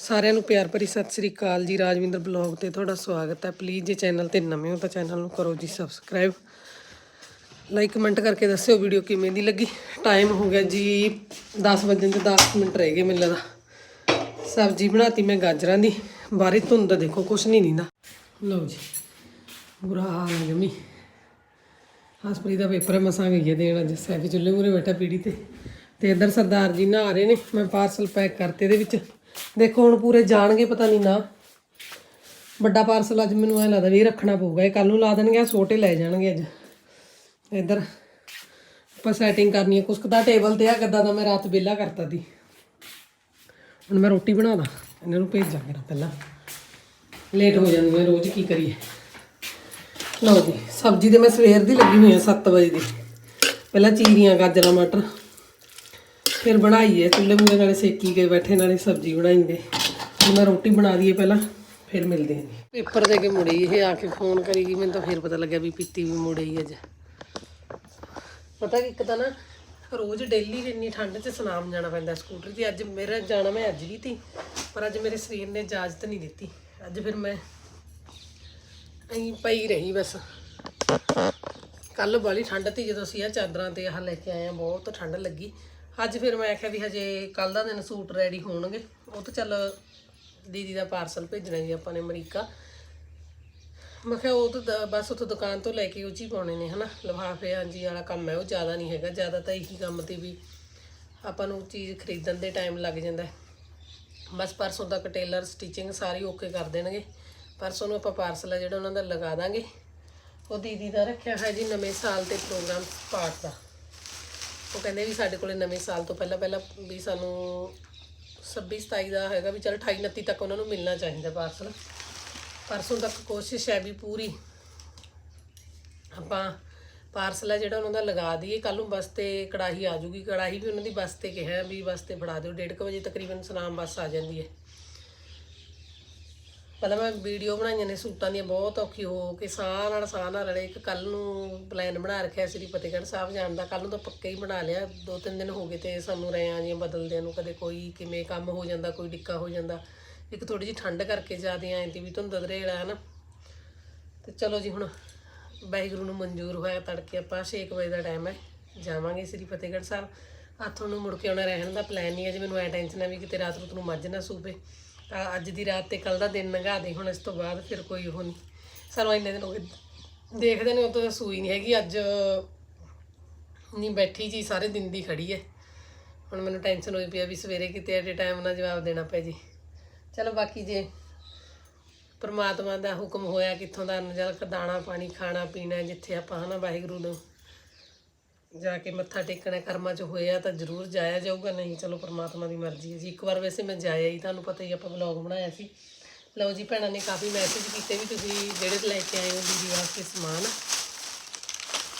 ਸਾਰਿਆਂ ਨੂੰ ਪਿਆਰ ਭਰੀ ਸਤਿ ਸ੍ਰੀ ਅਕਾਲ ਜੀ, ਰਾਜਵਿੰਦਰ ਬਲੌਗ ਤੇ ਤੁਹਾਡਾ ਸਵਾਗਤ ਹੈ। ਪਲੀਜ਼ ਜੇ ਚੈਨਲ ਤੇ ਨਵੇਂ ਹੋ ਤਾਂ ਚੈਨਲ ਨੂੰ ਕਰੋ ਜੀ ਸਬਸਕ੍ਰਾਈਬ ਲਾਈਕ ਕਮੈਂਟ ਕਰਕੇ ਦੱਸਿਓ ਵੀਡੀਓ ਕਿਵੇਂ ਦੀ ਲੱਗੀ। ਟਾਈਮ ਹੋ ਗਿਆ ਜੀ 10 ਵਜੇ ਤੇ 10 ਮਿੰਟ ਰਹਿ ਗਏ ਮੈਨੂੰ ਲੱਗਦਾ। ਸਬਜ਼ੀ ਬਣਾਤੀ ਮੈਂ ਗਾਜਰਾਂ ਦੀ। ਬਾਹਰੇ ਧੁੰਦ ਦੇਖੋ, ਕੁਛ ਨਹੀਂ ਨੀਂਦਾ ਲਓ ਜੀ, ਬੁਰਾ ਹਾਲ ਹੈ ਜਮੀ। ਹਸਪਰੀ ਦਾ ਪੇਪਰ ਹੈ, ਮਸਾਂ ਗਈ ਹੈ ਦੇਣ ਅੱਜ। ਸੈਫੀ ਚੁੱਲ੍ਹੇ ਮੂਰੇ ਬੈਠਾ ਪੀੜੀ ਤੇ। ਤੇ ਇੱਧਰ ਸਰਦਾਰ ਜੀ ਨਹਾ ਰਹੇ ਨੇ। ਮੈਂ ਪਾਰਸਲ ਪੈਕ ਕਰਤੇ ਇਹਦੇ ਵਿੱਚ। ਦੇਖੋ, ਹੁਣ ਪੂਰੇ ਜਾਣਗੇ, ਪਤਾ ਨਹੀਂ ਨਾ। ਵੱਡਾ ਪਾਰਸਲ ਅੱਜ ਮੈਨੂੰ ਐ ਲੱਗਦਾ ਵੀ ਇਹ ਰੱਖਣਾ ਪਊਗਾ। ਇਹ ਕੱਲ ਨੂੰ ਲਾ ਦੇਣਗੇ ਛੋਟੇ ਲੈ ਜਾਣਗੇ ਅੱਜ। ਇੱਧਰ ਆਪਾਂ ਸੈਟਿੰਗ ਕਰਨੀ ਹੈ ਕੁਛ ਕੁ ਟੇਬਲ ਤੇ ਆ ਗੱਦਾ ਦਾ ਮੈਂ ਰਾਤ ਵਿਹਲਾ ਕਰਤਾ ਦੀ ਹੁਣ ਮੈਂ ਰੋਟੀ ਬਣਾਦਾ ਇਹਨਾਂ ਨੂੰ ਭੇਜਾਂਗੇ ਨਾ ਪਹਿਲਾਂ। ਲੇਟ ਹੋ ਜਾਂਦੀ ਹੈ ਰੋਜ਼ ਕੀ ਕਰੀਏ। ਲਓ ਜੀ, ਸਬਜ਼ੀ ਤੇ ਮੈਂ ਸਵੇਰ ਦੀ ਲੱਗੀ ਹੋਈ ਆ 7 ਵਜੇ ਦੀ। ਪਹਿਲਾਂ ਚੀਰੀਆਂ, ਗਾਜਰਾਂ, ਮਟਰ। ਫਿਰ ਬਣਾਈਏ। ਚੁੱਲ੍ਹੇ ਮੂਰੇ ਨਾਲੇ ਸੇਕੀ ਗਏ ਬੈਠੇ, ਨਾਲੇ ਸਬਜ਼ੀ ਬਣਾਈਂਦੇ ਹੁਣ ਮੈਂ ਰੋਟੀ ਬਣਾ ਦਈਏ ਪਹਿਲਾਂ, ਫਿਰ ਮਿਲਦੇ ਹਾਂ ਪੇਪਰ ਦੇ ਕੇ ਮੁੜੀ ਇਹ ਆ ਕੇ ਫੋਨ ਕਰੀ ਗਈ, ਮੈਨੂੰ ਤਾਂ ਫਿਰ ਪਤਾ ਲੱਗਿਆ ਵੀ ਪੀਤੀ ਵੀ ਮੁੜੀ ਅੱਜ। ਪਤਾ ਕਿ, ਇੱਕ ਤਾਂ ਨਾ ਰੋਜ਼ ਡੇਲੀ ਇੰਨੀ ਠੰਡ 'ਚ ਸਨਾਮ ਜਾਣਾ ਪੈਂਦਾ ਸਕੂਟਰ ਤੇ। ਅੱਜ ਮੇਰਾ ਜਾਣਾ ਮੈਂ ਅੱਜ ਵੀ ਤੀ, ਪਰ ਅੱਜ ਮੇਰੇ ਸਰੀਰ ਨੇ ਇਜਾਜ਼ਤ ਨਹੀਂ ਦਿੱਤੀ। ਅੱਜ ਫਿਰ ਮੈਂ ਅਹੀਂ ਪਈ ਰਹੀ ਬਸ। ਕੱਲ ਵਾਲੀ ਠੰਡ ਤੀ ਜਦੋਂ ਅਸੀਂ ਆ ਚਾਦਰਾਂ ਤੇ ਆਹ ਲੈ ਕੇ ਆਏ ਆ ਬਹੁਤ ਠੰਡ ਲੱਗੀ। ਅੱਜ ਫਿਰ ਮੈਂ ਆਖਿਆ ਵੀ ਹਜੇ ਕੱਲ ਦਾ ਦਿਨ ਸੂਟ ਰੈਡੀ ਹੋਣਗੇ। ਉਹ ਤਾਂ ਚੱਲ ਦੀਦੀ ਦਾ ਪਾਰਸਲ ਭੇਜਣਾ ਜੀ ਆਪਾਂ ਨੇ ਅਮਰੀਕਾ। ਮੈਂ ਕਿਹਾ ਉਹ ਤਾਂ ਬਸ ਉੱਥੋਂ ਦੁਕਾਨ ਤੋਂ ਲੈ ਕੇ ਉਹ 'ਚ ਪਾਉਣੇ ਨੇ, ਹਨਾ? ਲਿਫਾਫੇ ਹਾਂਜੀ ਵਾਲਾ ਕੰਮ ਹੈ, ਉਹ ਜ਼ਿਆਦਾ ਨਹੀਂ ਹੈਗਾ। ਜ਼ਿਆਦਾ ਤਾਂ ਇਹੀ ਕੰਮ ਤੇ ਵੀ ਆਪਾਂ ਨੂੰ ਚੀਜ਼ ਖਰੀਦਣ ਦੇ ਟਾਈਮ ਲੱਗ ਜਾਂਦਾ ਬਸ ਪਰਸੋਂ ਤੱਕ ਟੇਲਰ ਸਟਿਚਿੰਗ ਸਾਰੀ ਓਕੇ ਕਰ ਦੇਣਗੇ। ਪਰਸੋਂ ਨੂੰ ਆਪਾਂ ਪਾਰਸਲ ਆ ਜਿਹੜਾ ਉਹਨਾਂ ਦਾ ਲਗਾ ਦਾਂਗੇ। ਉਹ ਦੀਦੀ ਦਾ ਰੱਖਿਆ ਹੈ ਜੀ ਨਵੇਂ ਸਾਲ ਤੇ ਪ੍ਰੋਗਰਾਮ ਪਾਠ ਦਾ। ਉਹ ਕਹਿੰਦੇ ਵੀ ਸਾਡੇ ਕੋਲੇ ਨਵੇਂ ਸਾਲ ਤੋਂ ਪਹਿਲਾਂ ਪਹਿਲਾਂ ਵੀ ਸਾਨੂੰ 26 27 ਦਾ ਹੈਗਾ ਵੀ ਚਲ 28 29 ਤੱਕ ਉਹਨਾਂ ਨੂੰ ਮਿਲਣਾ ਚਾਹੀਦਾ ਪਾਰਸਲ ਪਰਸੋਂ ਤੱਕ ਕੋਸ਼ਿਸ਼ ਹੈ ਵੀ ਪੂਰੀ। ਆਪਾਂ ਪਾਰਸਲ ਹੈ ਜਿਹੜਾ ਉਹਨਾਂ ਦਾ ਲਗਾ ਦਈਏ। ਕੱਲ ਨੂੰ ਬੱਸ ਤੇ ਕੜਾਹੀ ਆ ਜੂਗੀ ਕੜਾਹੀ ਵੀ ਉਹਨਾਂ ਦੀ ਬੱਸ ਤੇ ਕਿਹਾ ਵੀ ਬੱਸ ਤੇ ਫੜਾ ਦਿਓ। 1:30 ਵਜੇ ਤਕਰੀਬਨ ਸਨਾਮ ਬੱਸ ਆ ਜਾਂਦੀ ਹੈ। ਪਹਿਲਾਂ ਮੈਂ ਵੀਡੀਓ ਬਣਾਈਆਂ ਨੇ ਸੂਟਾਂ ਦੀਆਂ, ਬਹੁਤ ਔਖੀ ਹੋ ਕੇ ਸਾਹ ਨਾਲ ਸਾਹ ਨਾਲ ਰਲੇ ਇੱਕ ਕੱਲ ਨੂੰ ਪਲਾਨ ਬਣਾ ਰੱਖਿਆ ਸ੍ਰੀ ਫਤਿਹਗੜ੍ਹ ਸਾਹਿਬ ਜਾਣ ਦਾ ਕੱਲ ਨੂੰ ਤਾਂ ਪੱਕਾ ਹੀ ਬਣਾ ਲਿਆ ਦੋ ਤਿੰਨ ਦਿਨ ਹੋ ਗਏ ਤੇ ਸਾਨੂੰ ਰਿਆਂ ਜੀਆਂ ਬਦਲਦਿਆਂ ਨੂੰ, ਕਦੇ ਕੋਈ ਕਿਵੇਂ ਕੰਮ ਹੋ ਜਾਂਦਾ, ਕੋਈ ਡਿੱਕਾ ਹੋ ਜਾਂਦਾ, ਇੱਕ ਥੋੜੀ ਜਿਹੀ ਠੰਡ ਕਰਕੇ ਜ਼ਿਆਦੇ ਆਏ ਤੇ ਵੀ ਧੁੰਦ ਦਰੇੜਾ ਹੈ ਨਾ। ਤੇ ਚਲੋ ਜੀ ਹੁਣ ਵਾਹਿਗੁਰੂ ਨੂੰ ਮਨਜ਼ੂਰ ਹੋਇਆ ਤੜਕੇ ਆਪਾਂ 6 ਵਜੇ ਦਾ ਟਾਈਮ ਹੈ, ਜਾਵਾਂਗੇ ਸ੍ਰੀ ਫਤਿਹਗੜ੍ਹ ਸਾਹਿਬ। ਹੱਥੋਂ ਨੂੰ ਮੁੜ ਕੇ ਆਉਣਾ, ਰਹਿਣ ਦਾ ਪਲਾਨ ਨਹੀਂ ਹੈ ਜੀ ਮੈਨੂੰ ਐ ਟੈਨਸ਼ਨ ਹੈ ਵੀ ਕਿਤੇ ਰਾਤ ਨੂੰ ਮੱਝ ਨਾ ਸੂਪੇ ਤਾਂ ਅੱਜ ਦੀ ਰਾਤ ਤੇ ਕੱਲ ਦਾ ਦਿਨ ਲੰਘਾ ਦੇ, ਹੁਣ ਇਸ ਤੋਂ ਬਾਅਦ ਫਿਰ ਕੋਈ ਉਹ ਨਹੀਂ। ਸਾਨੂੰ ਇੰਨੇ ਦਿਨ ਹੋ ਗਏ। ਦੇਖਦੇ ਨੇ ਉਦੋਂ ਤਾਂ ਸੂਈ ਨਹੀਂ ਹੈਗੀ। ਅੱਜ ਨਹੀਂ ਬੈਠੀ ਜੀ, ਸਾਰੇ ਦਿਨ ਦੀ ਖੜੀ ਹੈ ਹੁਣ ਮੈਨੂੰ ਟੈਨਸ਼ਨ ਹੋਈ ਪਈ ਆ ਵੀ ਸਵੇਰੇ ਕਿਤੇ ਐਟ ਟਾਈਮ ਨਾਲ ਜਵਾਬ ਦੇਣਾ ਪੈ ਜੀ। ਚਲੋ ਬਾਕੀ ਜੇ ਪਰਮਾਤਮਾ ਦਾ ਹੁਕਮ ਹੋਇਆ, ਕਿੱਥੋਂ ਦਾ ਨਜ਼ਰ ਦਾਣਾ ਪਾਣੀ, ਖਾਣਾ ਪੀਣਾ, ਜਿੱਥੇ ਆਪਾਂ ਹਨਾ, ਵਾਹਿਗੁਰੂ ਨੂੰ ਜਾ ਕੇ ਮੱਥਾ ਟੇਕਣਾ, ਕਰਮਾਂ 'ਚ ਹੋਇਆ ਤਾਂ ਜ਼ਰੂਰ ਜਾਇਆ ਜਾਊਗਾ, ਨਹੀਂ ਚਲੋ ਪਰਮਾਤਮਾ ਦੀ ਮਰਜ਼ੀ ਹੈ ਜੀ। ਇੱਕ ਵਾਰ ਵੈਸੇ ਮੈਂ ਜਾਇਆ ਹੀ, ਤੁਹਾਨੂੰ ਪਤਾ ਹੀ ਆਪਾਂ ਵਲੌਗ ਬਣਾਇਆ ਸੀ। ਲਓ ਜੀ ਭੈਣਾਂ ਨੇ ਕਾਫੀ ਮੈਸੇਜ ਕੀਤੇ ਵੀ ਤੁਸੀਂ ਜਿਹੜੇ ਲੈ ਕੇ ਆਏ ਹੋ ਦੀਦੀ ਵਾਸਤੇ ਸਮਾਨ।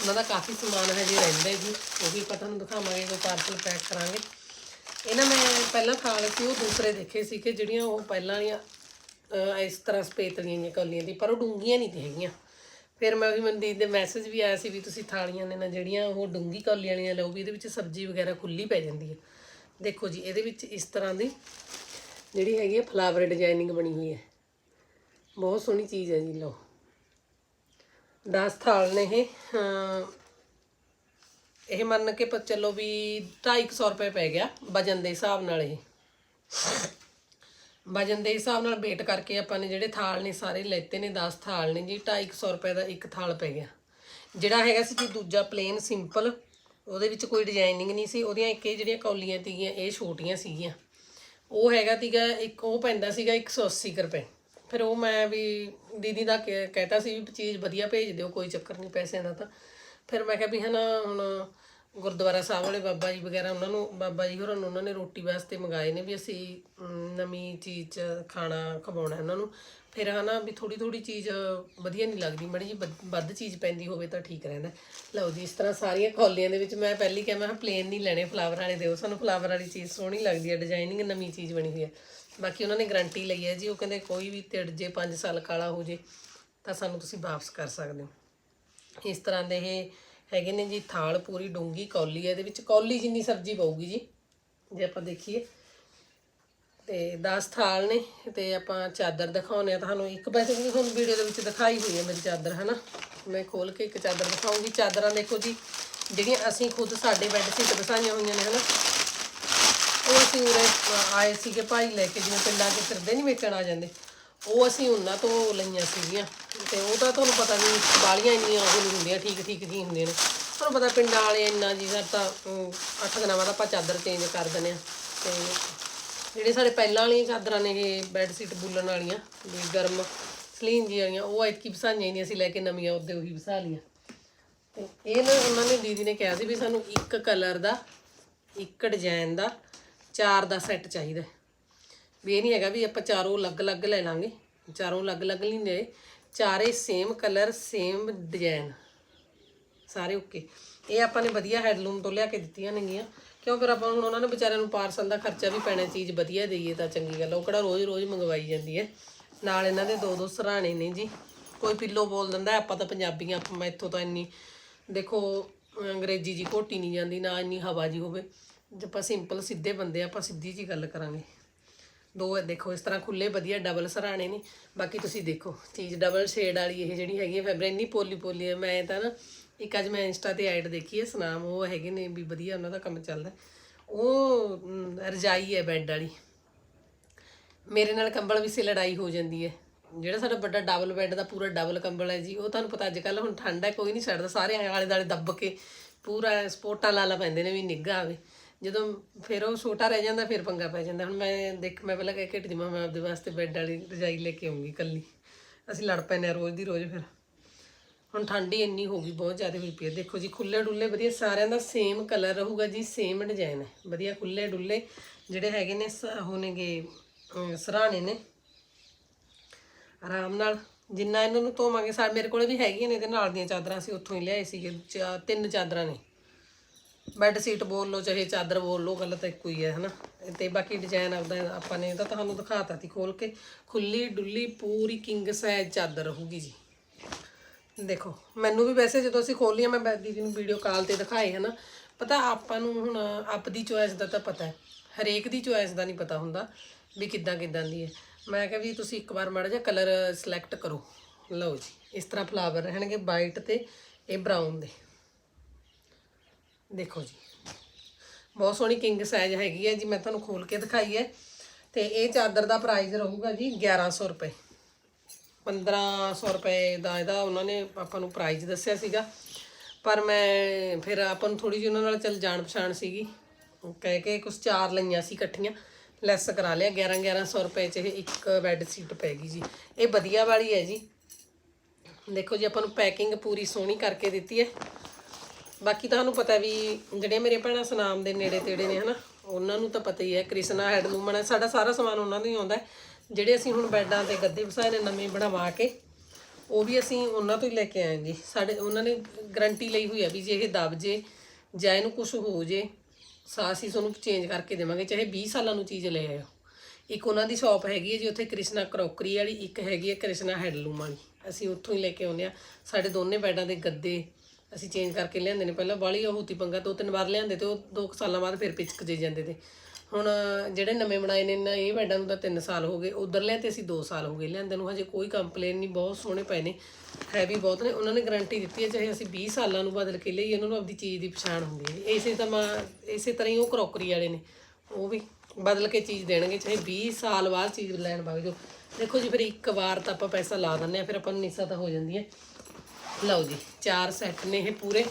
ਉਹਨਾਂ ਦਾ ਕਾਫੀ ਸਮਾਨ ਹਜੇ ਰਹਿੰਦਾ ਜੀ, ਉਹ ਵੀ ਆਪਾਂ ਤੁਹਾਨੂੰ ਦਿਖਾਵਾਂਗੇ ਕੋਈ ਪਾਰਸਲ ਪੈਕ ਕਰਾਂਗੇ। ਇਹਨਾਂ ਮੈਂ ਪਹਿਲਾਂ ਖਾਲ ਸੀ, ਉਹ ਦੂਸਰੇ ਦੇਖੇ ਸੀ ਕਿ ਜਿਹੜੀਆਂ ਉਹ ਪਹਿਲਾਂ ਵਾਲੀਆਂ ਇਸ ਤਰ੍ਹਾਂ ਸਪੇਤਲੀਆਂ ਜਿਹੀਆਂ ਕੌਲੀਆਂ ਦੀ, ਪਰ ਉਹ ਡੂੰਗੀਆਂ ਨਹੀਂ ਤੇ ਹੈਗੀਆਂ। ਫਿਰ ਮੈਂ ਉਹੀ ਮਨਦੀਪ ਦੇ ਮੈਸੇਜ ਵੀ ਆਇਆ ਸੀ ਵੀ ਤੁਸੀਂ ਥਾਲੀਆਂ ਨੇ ਨਾ ਜਿਹੜੀਆਂ ਉਹ ਡੂੰਗੀ ਕੌਲੀ ਵਾਲੀਆਂ ਲਓ ਵੀ ਇਹਦੇ ਵਿੱਚ ਸਬਜ਼ੀ ਵਗੈਰਾ ਖੁੱਲੀ ਪੈ ਜਾਂਦੀ ਹੈ। ਦੇਖੋ ਜੀ, ਇਹਦੇ ਵਿੱਚ ਇਸ ਤਰ੍ਹਾਂ ਦੀ ਜਿਹੜੀ ਹੈਗੀ ਹੈ ਫਲਾਵਰ ਡਿਜ਼ਾਈਨਿੰਗ ਬਣੀ ਹੋਈ ਹੈ। ਬਹੁਤ ਸੋਹਣੀ ਚੀਜ਼ ਹੈ ਜੀ, ਲਓ। 10 ਥਾਲ ਨੇ ਇਹ ਇਹ ਮੰਨ ਕੇ ਪ, ਚੱਲੋ ਵੀ 250 ਰੁਪਏ ਪੈ ਗਿਆ, ਵਜਨ ਦੇ ਹਿਸਾਬ ਨਾਲ ਇਹ। ਵਜਨ ਦੇ ਹਿਸਾਬ ਨਾਲ ਵੇਟ ਕਰਕੇ ਆਪਾਂ ਨੇ ਜਿਹੜੇ ਥਾਲ ਨੇ ਸਾਰੇ ਲੈਤੇ ਨੇ 10 ਥਾਲ ਨੇ ਜੀ 250 ਰੁਪਏ ਦਾ ਇੱਕ ਥਾਲ ਪੈ ਗਿਆ। ਜਿਹੜਾ ਹੈਗਾ ਸੀ ਜੀ ਦੂਜਾ ਪਲੇਨ ਸਿੰਪਲ ਉਹਦੇ ਵਿੱਚ ਕੋਈ ਡਿਜ਼ਾਈਨਿੰਗ ਨਹੀਂ ਸੀ, ਉਹਦੀਆਂ ਇੱਕ ਇਹ ਜਿਹੜੀਆਂ ਕੌਲੀਆਂ ਤੀਗੀਆਂ, ਇਹ ਛੋਟੀਆਂ ਸੀਗੀਆਂ। ਉਹ ਹੈਗਾ ਤੀਗਾ, ਇੱਕ ਉਹ ਪੈਂਦਾ ਸੀਗਾ 180 ਕੁ ਰੁਪਏ। ਫਿਰ ਉਹ ਮੈਂ ਵੀ ਦੀਦੀ ਦਾ ਕਹਿ- ਕਹਿਤਾ ਸੀ ਵੀ ਚੀਜ਼ ਵਧੀਆ ਭੇਜ ਦਿਓ, ਕੋਈ ਚੱਕਰ ਨਹੀਂ ਪੈਸਿਆਂ ਦਾ ਤਾਂ। ਫਿਰ ਮੈਂ ਕਿਹਾ ਵੀ ਹਨਾ, ਹੁਣ ਗੁਰਦੁਆਰਾ ਸਾਹਿਬ ਵਾਲੇ ਬਾਬਾ ਜੀ ਵਗੈਰਾ, ਉਹਨਾਂ ਨੂੰ, ਬਾਬਾ ਜੀ ਹੋਰਾਂ ਨੂੰ ਉਹਨਾਂ ਨੇ ਰੋਟੀ ਵਾਸਤੇ ਮੰਗਾਏ ਨੇ ਵੀ ਅਸੀਂ ਨਵੀਂ ਚੀਜ਼ 'ਚ ਖਾਣਾ ਖਵਾਉਣਾ ਉਹਨਾਂ ਨੂੰ। ਫਿਰ ਹਨਾ ਵੀ ਥੋੜੀ ਥੋੜੀ ਚੀਜ਼ ਵਧੀਆ ਨਹੀਂ ਲੱਗਦੀ, ਮੜੀ ਜੀ ਵੱਧ ਚੀਜ਼ ਪੈਂਦੀ ਹੋਵੇ ਤਾਂ ਠੀਕ ਰਹਿੰਦਾ ਲਓ ਜੀ, ਇਸ ਤਰ੍ਹਾਂ ਸਾਰੀਆਂ ਕੌਲੀਆਂ ਦੇ ਵਿੱਚ ਮੈਂ ਪਹਿਲੀ ਕਿਹਾ, ਮੈਂ ਪਲੇਨ ਨਹੀਂ ਲੈਣੇ ਫਲਾਵਰ ਵਾਲੇ ਦਿਓ, ਸਾਨੂੰ ਫਲਾਵਰ ਵਾਲੀ ਚੀਜ਼ ਸੋਹਣੀ ਲੱਗਦੀ ਹੈ ਡਿਜ਼ਾਈਨਿੰਗ ਨਵੀਂ ਚੀਜ਼ ਬਣੀ ਹੋਈ ਹੈ। ਬਾਕੀ ਉਹਨਾਂ ਨੇ ਗਾਰੰਟੀ ਲਈ ਹੈ ਜੀ, ਉਹ ਕਹਿੰਦੇ ਕੋਈ ਵੀ ਤਿੜ ਜੇ 5 ਸਾਲ ਕਾਲਾ ਹੋ ਜੇ, ਤਾਂ ਸਾਨੂੰ ਤੁਸੀਂ ਵਾਪਸ ਕਰ ਸਕਦੇ ਹੋ। ਇਸ ਤਰ੍ਹਾਂ ਦੇ ਇਹ ਹੈਗੇ ਨੇ ਜੀ ਥਾਲ ਪੂਰੀ ਡੂੰਗੀ ਕੌਲੀ ਹੈ, ਇਹਦੇ ਵਿੱਚ ਕੌਲੀ ਜਿੰਨੀ ਸਬਜ਼ੀ ਪਊਗੀ ਜੀ। ਜੇ ਆਪਾਂ ਦੇਖੀਏ, ਤੇ 10 ਥਾਲ ਨੇ, ਤੇ ਆਪਾਂ ਚਾਦਰ ਦਿਖਾਉਨੇ ਆ ਤੁਹਾਨੂੰ ਇੱਕ ਵੈਸੇ ਵੀ ਤੁਹਾਨੂੰ ਵੀਡੀਓ ਦੇ ਵਿੱਚ ਦਿਖਾਈ ਹੋਈ ਹੈ ਮੇਰੀ ਚਾਦਰ, ਹਨਾ? ਮੈਂ ਖੋਲ ਕੇ ਇੱਕ ਚਾਦਰ ਦਿਖਾਉਂਗੀ। ਚਾਦਰਾਂ ਦੇਖੋ ਜੀ, ਜਿਹੜੀਆਂ ਅਸੀਂ ਖੁਦ ਸਾਡੇ ਬੈੱਡ ਸ਼ੀਟ ਵਿਛਾਈਆਂ ਹੋਈਆਂ ਨੇ, ਹਨਾ? ਉਹ ਅਸੀਂ ਉਰੇ ਆਏ ਸੀਗੇ ਭਾਈ ਲੈ ਕੇ, ਜਿਵੇਂ ਪਿੰਡਾਂ 'ਚ ਫਿਰਦੇ ਨਹੀਂ ਵੇਚਣ ਆ ਜਾਂਦੇ। ਉਹ ਅਸੀਂ ਉਹਨਾਂ ਤੋਂ ਲਈਆਂ ਸੀਗੀਆਂ। ਤੇ ਉਹ ਤਾਂ ਤੁਹਾਨੂੰ ਪਤਾ ਨਹੀਂ ਬਾਲੀਆਂ ਇੰਨੀਆਂ ਉਹ ਨਹੀਂ ਹੁੰਦੀਆਂ, ਠੀਕ ਠੀਕ ਜੀ ਹੁੰਦੀਆਂ ਨੇ। ਤੁਹਾਨੂੰ ਪਤਾ ਪਿੰਡਾਂ ਵਾਲੇ ਇੰਨਾ ਜੀ ਸਰ ਤਾਂ ਅੱਠ ਦਿਨਾਂ ਦਾ ਆਪਾਂ ਚਾਦਰ ਚੇਂਜ ਕਰ ਦਿੰਦੇ ਆ ਤੇ ਜਿਹੜੇ ਸਾਡੇ ਪਹਿਲਾਂ ਵਾਲੀਆਂ ਚਾਦਰਾਂ ਨੇ ਇਹ ਬੈੱਡ ਸ਼ੀਟ ਬੁੱਲਣ ਵਾਲੀਆਂ, ਵੀ ਗਰਮ ਸਲੀਨ ਜੀ ਵਾਲੀਆਂ ਉਹ ਐਤਕੀ ਵਸਾਈਆਂ ਹੀ ਨਹੀਂ, ਅਸੀਂ ਲੈ ਕੇ ਨਵੀਆਂ ਉਹਦੇ ਉਹੀ ਵਸਾ ਲਈਆਂ। ਤੇ ਇਹ ਨਾ ਉਹਨਾਂ ਨੇ ਦੀਦੀ ਨੇ ਕਿਹਾ ਸੀ ਵੀ ਸਾਨੂੰ ਇੱਕ ਕਲਰ ਦਾ, ਇੱਕ ਡਿਜ਼ਾਈਨ ਦਾ ਚਾਰ ਦਾ ਸੈੱਟ ਚਾਹੀਦਾ ਵੀ ਇਹ ਨਹੀਂ ਹੈਗਾ ਵੀ ਆਪਾਂ ਚਾਰੋਂ ਅਲੱਗ-ਅਲੱਗ ਲੈ ਲਾਂਗੇ, ਚਾਰੋਂ ਅਲੱਗ-ਅਲੱਗ ਨਹੀਂ ਨੇ ਚਾਰੇ ਸੇਮ ਕਲਰ ਸੇਮ ਡਿਜ਼ਾਈਨ ਸਾਰੇ ਓਕੇ ਇਹ ਆਪਾਂ ਨੇ ਵਧੀਆ ਹੈਡਲੂਮ ਤੋਂ ਲਿਆ ਕੇ ਦਿੱਤੀਆਂ ਨੇਗੀਆਂ। ਕਿਉਂ? ਫਿਰ ਆਪਾਂ ਹੁਣ ਉਹਨਾਂ ਨੇ ਵਿਚਾਰਿਆਂ ਨੂੰ ਪਾਰਸਲ ਦਾ ਖਰਚਾ ਵੀ ਪੈਣਾ ਚੀਜ਼ ਵਧੀਆ ਦੇਈਏ ਤਾਂ ਚੰਗੀ ਗੱਲ ਉਹ ਕਿਹੜਾ ਰੋਜ਼-ਰੋਜ਼ ਮੰਗਵਾਈ ਜਾਂਦੀ ਹੈ। ਨਾਲ ਇਹਨਾਂ ਦੇ ਦੋ ਦੋ ਸਰਾਣੇ ਨੇ ਜੀ। ਕੋਈ ਪਿੱਲੋ ਬੋਲ ਦਿੰਦਾ ਆਪਾਂ ਤਾਂ ਪੰਜਾਬੀਆਂ ਆਪਾਂ ਮੈਂ ਇੱਥੋਂ ਤਾਂ ਇੰਨੀ ਦੇਖੋ ਅੰਗਰੇਜ਼ੀ ਜੀ ਘੋਟੀ ਨਹੀਂ ਜਾਂਦੀ ਨਾ ਇੰਨੀ ਹਵਾ ਜੀ ਹੋਵੇ। ਜੇ ਆਪਾਂ ਸਿੰਪਲ ਸਿੱਧੇ ਬੰਦੇ ਆ, ਆਪਾਂ ਸਿੱਧੀ ਜੀ ਗੱਲ ਕਰਾਂਗੇ। ਦੋ ਇਹ ਦੇਖੋ, ਇਸ ਤਰ੍ਹਾਂ ਖੁੱਲੇ ਵਧੀਆ ਡਬਲ ਸਰਾਣੇ ਨੇ। ਬਾਕੀ ਤੁਸੀਂ ਦੇਖੋ, ਚੀਜ਼ ਡਬਲ ਸ਼ੇਡ ਵਾਲੀ ਇਹ ਜਿਹੜੀ ਹੈਗੀ ਹੈ ਫੈਬਰਿਕ ਨਹੀਂ ਪੋਲੀ ਪੋਲੀ ਹੈ, ਮੈਂ ਤਾਂ ਨਾ ਇੱਕ ਅੱਜ ਮੈਂ ਇੰਸਟਾ ਤੇ ਐਡ ਦੇਖੀ ਹੈ, ਸੁਨਾਮ ਉਹ ਹੈਗੇ ਨੇ ਵੀ ਵਧੀਆ, ਉਹਨਾਂ ਦਾ ਕੰਮ ਚੱਲਦਾ। ਉਹ ਰਜਾਈ ਹੈ ਬੈੱਡ ਵਾਲੀ। ਮੇਰੇ ਨਾਲ ਕੰਬਲ ਵੀ ਸੇ ਲੜਾਈ ਹੋ ਜਾਂਦੀ ਹੈ। ਜਿਹੜਾ ਸਾਡਾ ਵੱਡਾ ਡਬਲ ਬੈੱਡ ਦਾ ਪੂਰਾ ਡਬਲ ਕੰਬਲ ਹੈ ਜੀ, ਉਹ ਤੁਹਾਨੂੰ ਪਤਾ ਅੱਜ ਕੱਲ ਹੁਣ ਠੰਡ ਹੈ, ਕੋਈ ਨਹੀਂ ਛੱਡਦਾ ਸਾਰੇ ਆਲੇ ਦਾਲੇ ਦੱਬ ਕੇ ਪੂਰਾ ਸਪੋਟਾ ਲਾ ਲਾ ਪੈਂਦੇ ਨੇ ਵੀ ਨਿੱਘਾ ਆਵੇ। ਜਦੋਂ ਫਿਰ ਉਹ ਛੋਟਾ ਰਹਿ ਜਾਂਦਾ, ਫਿਰ ਪੰਗਾ ਪੈ ਜਾਂਦਾ। ਹੁਣ ਮੈਂ ਦੇਖ, ਮੈਂ ਪਹਿਲਾਂ ਕਹਿ ਕੇ ਹਟੀ ਮੈਂ ਆਪਦੇ ਵਾਸਤੇ ਬੈੱਡ ਵਾਲੀ ਰਜਾਈ ਲੈ ਕੇ ਆਉਂਗੀ ਕੱਲੀ ਅਸੀਂ ਲੜ ਪੈਂਦੇ ਹਾਂ ਰੋਜ਼ ਦੀ ਰੋਜ਼ ਫਿਰ। ਹੁਣ ਠੰਡੀ ਇੰਨੀ ਹੋ ਗਈ, ਬਹੁਤ ਜ਼ਿਆਦਾ ਹੋਈ ਪਈ ਹੈ। ਦੇਖੋ ਜੀ ਖੁੱਲੇ ਡੁੱਲੇ ਵਧੀਆ, ਸਾਰਿਆਂ ਦਾ ਸੇਮ ਕਲਰ ਰਹੂਗਾ ਜੀ ਸੇਮ ਡਿਜ਼ਾਈਨ ਹੈ। ਵਧੀਆ ਖੁੱਲੇ ਡੁੱਲੇ ਜਿਹੜੇ ਹੈਗੇ ਨੇ, ਸ- ਉਹ ਨੇਗੇ ਸਰਾਣੇ ਨੇ। ਆਰਾਮ ਨਾਲ ਜਿੰਨਾ ਇਹਨਾਂ ਨੂੰ ਧੋਵਾਂਗੇ, ਸਾ, ਮੇਰੇ ਕੋਲੇ ਵੀ ਹੈਗੀਆਂ ਨੇ, ਇਹਦੇ ਨਾਲ ਦੀਆਂ ਚਾਦਰਾਂ ਅਸੀਂ ਉੱਥੋਂ ਹੀ ਲਿਆਏ ਸੀਗੇ, ਚਾ- ਤਿੰਨ ਚਾਦਰਾਂ ਨੇ। ਬੈੱਡ ਸ਼ੀਟ ਬੋਲ ਲਓ, ਚਾਹੇ ਚਾਦਰ ਬੋਲ ਲਓ, ਗੱਲ ਤਾਂ ਇੱਕੋ ਹੀ ਹੈ, ਹਨਾ? ਤੇ ਬਾਕੀ ਡਿਜ਼ਾਈਨ ਆਪਦਾ ਆਪਾਂ ਨੇ ਇਹਦਾ ਤੁਹਾਨੂੰ ਦਿਖਾਤਾ ਸੀ ਖੋਲ ਕੇ। ਖੁੱਲੀ ਡੁੱਲੀ ਪੂਰੀ ਕਿੰਗ ਸਾਈਜ਼ ਚਾਦਰ ਰਹੂਗੀ ਜੀ। ਦੇਖੋ, ਮੈਨੂੰ ਵੀ ਵੈਸੇ ਜਦੋਂ ਅਸੀਂ ਖੋਲੀਆਂ ਮੈਂ ਬੈ- ਦੀਦੀ ਨੂੰ ਵੀਡੀਓ ਕਾਲ ਤੇ ਦਿਖਾਏ, ਹਨਾ? ਪਤਾ ਆਪਾਂ ਨੂੰ ਹੁਣ ਆਪ ਦੀ ਚੋਇਸ ਦਾ ਤਾਂ ਪਤਾ ਹੈ। ਹਰੇਕ ਦੀ ਚੋਇਸ ਦਾ ਨਹੀਂ ਪਤਾ ਹੁੰਦਾ ਵੀ ਕਿੱਦਾਂ ਕਿੱਦਾਂ ਦੀ ਹੈ। ਮੈਂ ਕਿਹਾ ਵੀ ਤੁਸੀਂ ਇੱਕ ਵਾਰ ਮਾੜਾ ਜਿਹਾ ਕਲਰ ਸਿਲੈਕਟ ਕਰੋ। ਲਓ ਜੀ, ਇਸ ਤਰ੍ਹਾਂ ਫਲਾਵਰ ਰਹਿਣਗੇ ਵਾਈਟ ਤੇ, ਇਹ ਬਰਾਊਨ ਦੇ। ਦੇਖੋ ਜੀ, ਬਹੁਤ ਸੋਹਣੀ ਕਿੰਗ ਸਾਈਜ਼ ਹੈਗੀ ਹੈ ਜੀ, ਮੈਂ ਤੁਹਾਨੂੰ ਖੋਲ ਕੇ ਦਿਖਾਈ ਹੈ। ਤੇ ਇਹ ਚਾਦਰ ਦਾ ਪ੍ਰਾਈਸ ਰਹੂਗਾ ਜੀ 1100 ਰੁਪਏ। 1500 ਰੁਪਏ ਦਾ ਇਹਦਾ ਉਹਨਾਂ ਨੇ ਆਪਾਂ ਨੂੰ ਪ੍ਰਾਈਸ ਦੱਸਿਆ ਸੀਗਾ। ਪਰ ਮੈਂ ਫਿਰ ਆਪਾਂ ਨੂੰ ਥੋੜੀ ਜਿਹੀ ਉਹਨਾਂ ਨਾਲ ਚੱਲ ਜਾਣ ਪਛਾਣ ਸੀਗੀ ਕਹਿ ਕੇ ਕੁਝ ਚਾਰ ਲਈਆਂ ਸੀ ਇਕੱਠੀਆਂ ਲੈਸ ਕਰਾ ਲਿਆ। 11 1100 ਰੁਪਏ ਚ ਇਹ ਇੱਕ ਬੈੱਡ ਸ਼ੀਟ ਪੈ ਗਈ ਜੀ। ਇਹ ਵਧੀਆ ਵਾਲੀ ਹੈ ਜੀ। ਦੇਖੋ ਜੀ, ਆਪਾਂ ਨੂੰ ਪੈਕਿੰਗ ਪੂਰੀ ਸੋਹਣੀ ਕਰਕੇ ਦਿੱਤੀ ਹੈ। ਬਾਕੀ ਤੁਹਾਨੂੰ ਪਤਾ ਵੀ ਜਿਹੜੀਆਂ ਮੇਰੀਆਂ ਭੈਣਾਂ ਸੁਨਾਮ ਦੇ ਨੇੜੇ ਤੇੜੇ ਨੇ, ਹਨਾ, ਉਹਨਾਂ ਨੂੰ ਤਾਂ ਪਤਾ ਹੀ ਹੈ, ਕ੍ਰਿਸ਼ਨਾ ਹੈਡਲੂਮ ਹੈ, ਸਾਡਾ ਸਾਰਾ ਸਮਾਨ ਉਹਨਾਂ ਦਾ ਹੀ ਆਉਂਦਾ ਜਿਹੜੇ ਅਸੀਂ ਹੁਣ ਬੈੱਡਾਂ ਤੇ ਗੱਦੇ ਵਸਾਏ ਨੇ, ਨਵੇਂ ਬਣਵਾ ਕੇ, ਉਹ ਵੀ ਅਸੀਂ ਉਹਨਾਂ ਤੋਂ ਹੀ ਲੈ ਕੇ ਆਏ ਜੀ ਸਾਡੇ, ਉਹਨਾਂ ਨੇ ਗਰੰਟੀ ਲਈ ਹੋਈ ਹੈ ਵੀ ਜੇ ਇਹ ਦਬ ਜੇ, ਜਾਂ ਇਹਨੂੰ ਕੁਝ ਹੋ ਜੇ, ਸਾ ਅਸੀਂ ਤੁਹਾਨੂੰ ਚੇਂਜ ਕਰਕੇ ਦੇਵਾਂਗੇ, ਚਾਹੇ 20 ਸਾਲਾਂ ਨੂੰ ਚੀਜ਼ ਲੈ ਆਇਓ। ਇੱਕ ਉਹਨਾਂ ਦੀ ਸ਼ਾਪ ਹੈਗੀ ਹੈ ਜੀ, ਉੱਥੇ ਕ੍ਰਿਸ਼ਨਾ ਕਰੋਕਰੀ ਵਾਲੀ, ਇੱਕ ਹੈਗੀ ਹੈ ਕ੍ਰਿਸ਼ਨਾ ਹੈਡਲੂਮ ਵਾਲੀ। ਅਸੀਂ ਉੱਥੋਂ ਹੀ ਲੈ ਕੇ ਆਉਂਦੇ ਆ ਸਾਡੇ ਦੋਨੇ ਬੈਡਾਂ ਦੇ ਗੱਦੇ ਅਸੀਂ ਚੇਂਜ ਕਰਕੇ ਲਿਆਂਦੇ ਨੇ, ਪਹਿਲਾਂ ਬਾਲੀ ਉਹ ਹੂਤੀ ਪੰਗਾ, ਦੋ ਤਿੰਨ ਵਾਰ ਲਿਆਂਦੇ ਤੇ ਉਹ ਦੋ ਕੁ ਸਾਲਾਂ ਬਾਅਦ ਫਿਰ ਪਿਚਕ ਜੇ ਜਾਂਦੇ ਤੇ। ਹੁਣ ਜਿਹੜੇ ਨਵੇਂ ਬਣਾਏ ਨੇ ਨਾ ਇਹ ਬੈਡਾਂ ਨੂੰ ਤਾਂ 3 ਸਾਲ ਹੋ ਗਏ ਉਧਰ ਲਿਆ ਤੇ ਅਸੀਂ 2 ਸਾਲ ਹੋ ਗਏ ਲਿਆਂਦੇ ਨੂੰ, ਹਜੇ ਕੋਈ ਕੰਪਲੇਨ ਨਹੀਂ, ਬਹੁਤ ਸੋਹਣੇ ਪਏ ਨੇ ਹੈਵੀ ਬਹੁਤ ਨੇ, ਉਹਨਾਂ ਨੇ ਗਾਰੰਟੀ ਦਿੱਤੀ ਹੈ, ਚਾਹੇ ਅਸੀਂ 20 ਸਾਲਾਂ ਨੂੰ ਬਦਲ ਕੇ ਲਈਏ, ਉਹਨਾਂ ਨੂੰ ਆਪਦੀ ਚੀਜ਼ ਦੀ ਪਛਾਣ ਹੁੰਦੀ ਹੈ। ਇਸੇ ਤਰ੍ਹਾਂ ਇਸੇ ਤਰ੍ਹਾਂ ਹੀ ਉਹ ਕਰੋਕਰੀ ਵਾਲੇ ਨੇ, ਉਹ ਵੀ ਬਦਲ ਕੇ ਚੀਜ਼ ਦੇਣਗੇ, ਚਾਹੇ 20 ਸਾਲ ਬਾਅਦ ਚੀਜ਼ ਲੈਣ ਵਗ ਜਾਓ। ਦੇਖੋ ਜੀ, ਫਿਰ ਇੱਕ ਵਾਰ ਤਾਂ ਆਪਾਂ ਪੈਸਾ ਲਾ ਦਿੰਦੇ ਆ ਫਿਰ ਆਪਾਂ ਨੂੰ ਨਿਸਾ ਤਾਂ ਹੋ ਜਾਂਦੀ ਹੈ ਲਓ ਜੀ, ਚਾਰ ਸੈੱਟ ਨੇ ਇਹ ਪੂਰੇ।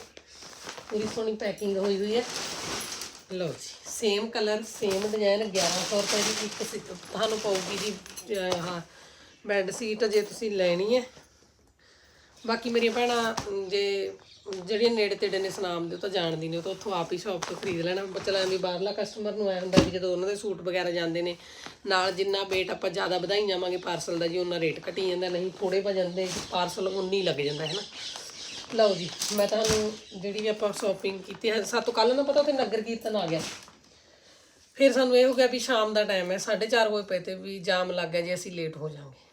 ਪੂਰੀ ਸੋਹਣੀ ਪੈਕਿੰਗ ਹੋਈ ਹੋਈ ਹੈ। ਲਓ ਜੀ ਸੇਮ ਕਲਰ ਸੇਮ ਡਿਜ਼ਾਈਨ 1100 ਰੁਪਏ ਦੀ ਇੱਕ ਸੀ- ਤੁਹਾਨੂੰ ਪਊਗੀ ਜੀ ਹਾਂ ਬੈੱਡ ਸ਼ੀਟ ਜੇ ਤੁਸੀਂ ਲੈਣੀ ਹੈ। ਬਾਕੀ ਮੇਰੀਆਂ ਭੈਣਾਂ ਜੇ ਜਿਹੜੀਆਂ ਨੇੜੇ ਤੇੜੇ ਨੇ ਸੁਨਾਮ ਦੇ, ਉਹ ਤਾਂ ਜਾਣਦੀ ਨੇ, ਉਹ ਤਾਂ ਉੱਥੋਂ ਆਪ ਹੀ ਸ਼ਾਪ ਤੋਂ ਖਰੀਦ ਲੈਣਾ। ਚਲਾ ਵੀ ਬਾਹਰਲਾ ਕਸਟਮਰ ਨੂੰ ਆਇਆ ਹੁੰਦਾ ਵੀ ਜਦੋਂ ਉਹਨਾਂ ਦੇ ਸੂਟ ਵਗੈਰਾ ਜਾਂਦੇ ਨੇ, ਨਾਲ ਜਿੰਨਾ weight ਆਪਾਂ ਜ਼ਿਆਦਾ ਵਧਾਈ ਜਾਵਾਂਗੇ ਪਾਰਸਲ ਦਾ ਜੀ, ਉਹਨਾਂ ਰੇਟ ਘਟੀ ਜਾਂਦਾ, ਨਹੀਂ ਥੋੜੇ ਵਜਨ ਦੇ ਪਾਰਸਲ ਉਨੀ ਲੱਗ ਜਾਂਦਾ ਹੈ ਨਾ ਲਓ ਜੀ, ਮੈਂ ਤੁਹਾਨੂੰ ਜਿਹੜੀ ਆਪਾਂ ਸ਼ਾਪਿੰਗ ਕੀਤੀ ਹੈ ਸਾਤੋਂ ਕੱਲ ਨਾ ਪਤਾ ਉੱਥੇ ਨਗਰ ਕੀਰਤਨ ਆ ਗਿਆ। ਫਿਰ ਸਾਨੂੰ ਇਹ ਹੋ ਗਿਆ ਵੀ ਸ਼ਾਮ ਦਾ ਟਾਈਮ ਹੈ 4:30 ਵਜੇ ਪਏ ਤੇ ਵੀ ਜਾਮ ਲੱਗ ਗਿਆ ਜੇ ਅਸੀਂ ਲੇਟ ਹੋ ਜਾਵਾਂਗੇ।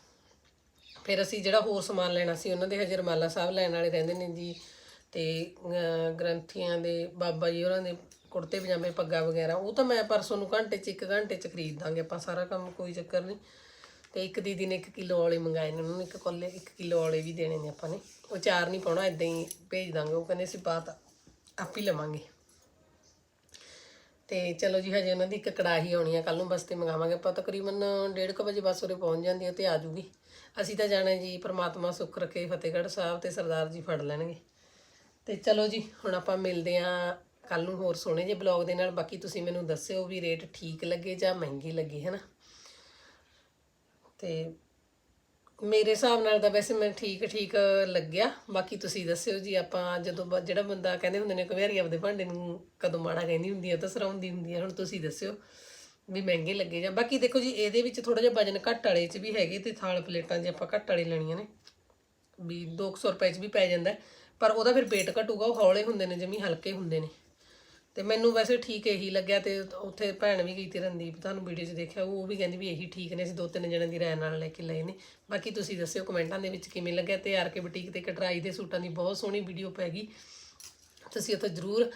ਫਿਰ ਅਸੀਂ ਜਿਹੜਾ ਹੋਰ ਸਮਾਨ ਲੈਣਾ ਸੀ, ਉਹਨਾਂ ਦੇ ਹਜੇ ਰਮਾਲਾ ਸਾਹਿਬ ਲੈਣ ਵਾਲੇ ਰਹਿੰਦੇ ਨੇ ਜੀ। ਤੇ ਗ੍ਰੰਥੀਆਂ ਦੇ, ਬਾਬਾ ਜੀ ਉਹਨਾਂ ਦੇ ਕੁੜਤੇ, ਪਜਾਮੇ, ਪੱਗਾ ਵਗੈਰਾ, ਉਹ ਤਾਂ ਮੈਂ ਪਰਸੋਂ ਨੂੰ ਘੰਟੇ 'ਚ, ਇੱਕ ਘੰਟੇ 'ਚ ਖਰੀਦ ਦਾਂਗੇ ਆਪਾਂ, ਸਾਰਾ ਕੰਮ ਕੋਈ ਚੱਕਰ ਨਹੀਂ। ਤੇ ਇੱਕ ਦੀਦੀ ਨੇ 1 ਕਿਲੋ ਵਾਲੇ ਮੰਗਾਏ ਨੇ, ਉਹਨਾਂ ਨੂੰ ਇੱਕ ਕੋਲੇ 1 ਕਿਲੋ ਵਾਲੇ ਵੀ ਦੇਣੇ ਨੇ ਆਪਾਂ ਨੇ। ਉਹ ਚਾਰ ਨਹੀਂ ਪਾਉਣਾ ਇਦਾਂ ਹੀ ਭੇਜ ਦਾਂਗੇ, ਉਹ ਕਹਿੰਦੇ ਅਸੀਂ ਬਾਤ ਆਪ ਹੀ ਲਵਾਂਗੇ। ਤੇ ਚਲੋ ਜੀ, ਹਜੇ ਉਹਨਾਂ ਦੀ ਇੱਕ ਕੜਾਹੀ ਆਉਣੀ ਆ ਕੱਲ ਨੂੰ ਬਸ ਤੇ ਮੰਗਾਵਾਂਗੇ ਆਪਾਂ, ਤਕਰੀਬਨ 1:30 ਵਜੇ ਬੱਸ ਉਰੇ ਪਹੁੰਚ ਜਾਂਦੀ ਹੈ ਤੇ ਆ ਜੂਗੀ। ਅਸੀਂ ਤਾਂ ਜਾਣਾ ਜੀ ਪ੍ਰਮਾਤਮਾ ਸੁੱਖ ਰੱਖੇ ਫਤਿਹਗੜ੍ਹ ਸਾਹਿਬ ਤੇ ਸਰਦਾਰ ਜੀ ਫੜ ਲੈਣਗੇ। ਤੇ ਚਲੋ ਜੀ, ਹੁਣ ਆਪਾਂ ਮਿਲਦੇ ਆ ਕੱਲ ਨੂੰ ਹੋਰ ਸੋਹਣੇ ਜਿਹੇ ਬਲੌਗ ਦੇ ਨਾਲ। ਬਾਕੀ ਤੁਸੀਂ ਮੈਨੂੰ ਦੱਸਿਓ ਵੀ ਰੇਟ ਠੀਕ ਲੱਗੇ ਜਾਂ ਮਹਿੰਗੇ ਲੱਗੇ, ਹੈ ਨਾ? ਤੇ ਮੇਰੇ ਹਿਸਾਬ ਨਾਲ ਤਾਂ ਵੈਸੇ ਮੈਂ ਠੀਕ ਠੀਕ ਲੱਗਿਆ। ਬਾਕੀ ਤੁਸੀਂ ਦੱਸਿਓ ਜੀ, ਆਪਾਂ ਜਦੋਂ ਬ- ਜਿਹੜਾ ਬੰਦਾ ਕਹਿੰਦੇ ਹੁੰਦੇ ਨੇ, ਕੁਵਿਆਰੀ ਆਪਦੇ ਭਾਂਡੇ ਨੂੰ ਕਦੋਂ ਮਾੜਾ ਕਹਿੰਦੀ ਹੁੰਦੀ ਹੈ ਤਾਂ ਸਰਾਉਂਦੀ ਹੁੰਦੀ ਹੈ ਹੁਣ ਤੁਸੀਂ ਦੱਸਿਓ ਵੀ ਮਹਿੰਗੇ ਲੱਗੇ ਜਾਂ, ਬਾਕੀ ਦੇਖੋ ਜੀ, ਇਹਦੇ ਵਿੱਚ ਥੋੜਾ ਜਿਹਾ ਵਜਨ ਘੱਟ ਵਾਲੇ ਚ ਵੀ ਹੈਗੇ ਤੇ ਥਾਲ ਪਲੇਟਾਂ ਜੇ ਆਪਾਂ ਘੱਟ ਵਾਲੇ ਲੈਣੀਆਂ ਨੇ, ਵੀ 200 ਰੁਪਏ ਚ ਵੀ ਪੈ ਜਾਂਦਾ। ਪਰ ਉਹਦਾ ਫਿਰ weight ਘਟੂਗਾ, ਉਹ ਹੌਲੇ ਹੁੰਦੇ ਨੇ, ਜਮੀ ਹਲਕੇ ਹੁੰਦੇ ਨੇ। ਤੇ ਮੈਨੂੰ ਵੈਸੇ ਠੀਕ ਇਹੀ ਲੱਗਿਆ ਤੇ ਉੱਥੇ ਭੈਣ ਵੀ ਗਈ ਤੇ ਰਣਦੀਪ ਤੁਹਾਨੂੰ ਵੀਡੀਓ 'ਚ ਦੇਖਿਆ, ਉਹ ਵੀ ਕਹਿੰਦੀ ਵੀ ਇਹੀ ਠੀਕ ਨੇ, ਅਸੀਂ ਦੋ ਤਿੰਨ ਜਣਿਆਂ ਦੀ ਰਾਏ ਨਾਲ ਲੈ ਕੇ ਲਏ ਨੇ। ਬਾਕੀ ਤੁਸੀਂ ਦੱਸਿਓ ਕਮੈਂਟਾਂ ਦੇ ਵਿੱਚ ਕਿਵੇਂ ਲੱਗਿਆ ਤੇ ਆਰ ਕੇ ਬੁਟੀਕ ਤੇ ਕਟਰਾਈ ਦੇ ਸੂਟਾਂ ਦੀ ਬਹੁਤ ਸੋਹਣੀ ਵੀਡੀਓ ਪੈ ਗਈ। ਤੁਸੀਂ ਉੱਥੇ ਜ਼ਰੂਰ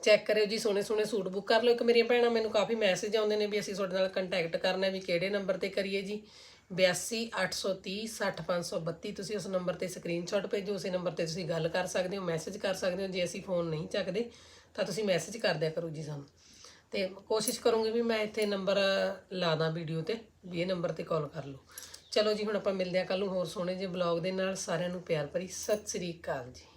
ਚੈੱਕ ਕਰਿਓ ਜੀ, ਸੋਹਣੇ ਸੋਹਣੇ ਸੂਟ ਬੁੱਕ ਕਰ ਲਓ। ਇੱਕ ਮੇਰੀਆਂ ਭੈਣਾਂ ਮੈਨੂੰ ਕਾਫੀ ਮੈਸੇਜ ਆਉਂਦੇ ਨੇ ਵੀ ਅਸੀਂ ਤੁਹਾਡੇ ਨਾਲ ਕੰਟੈਕਟ ਕਰਨਾ ਵੀ ਕਿਹੜੇ ਨੰਬਰ ਤੇ ਕਰੀਏ ਜੀ। 8283 60532 ਤੁਸੀਂ ਉਸ ਨੰਬਰ ਤੇ ਸਕਰੀਨਸ਼ਾਟ ਭੇਜੋ, ਉਸੇ ਨੰਬਰ ਤੇ ਤੁਸੀਂ ਗੱਲ ਕਰ ਸਕਦੇ ਹੋ ਮੈਸੇਜ ਕਰ ਸਕਦੇ ਹੋ, ਜੇ ਅਸੀਂ ਫੋਨ ਨਹੀਂ ਚੱਕਦੇ। ਤਾਂ ਤੁਸੀਂ ਮੈਸੇਜ ਕਰ ਦਿਆ ਕਰੋ ਜੀ ਸਾਨੂੰ। ਤੇ ਕੋਸ਼ਿਸ਼ ਕਰੂੰਗੀ ਵੀ ਮੈਂ ਇੱਥੇ ਨੰਬਰ ਲਾ ਦਾਂ ਵੀਡੀਓ ਤੇ, ਵੀ ਇਹ ਨੰਬਰ ਤੇ ਕਾਲ ਕਰ ਲਓ। ਚਲੋ ਜੀ, ਹੁਣ ਆਪਾਂ ਮਿਲਦੇ ਹਾਂ ਕੱਲ ਨੂੰ ਹੋਰ ਸੋਹਣੇ ਜਿਹੇ ਬਲੌਗ ਦੇ ਨਾਲ। ਸਾਰਿਆਂ ਨੂੰ ਪਿਆਰ ਭਰੀ ਸਤਿ ਸ੍ਰੀ ਅਕਾਲ ਜੀ।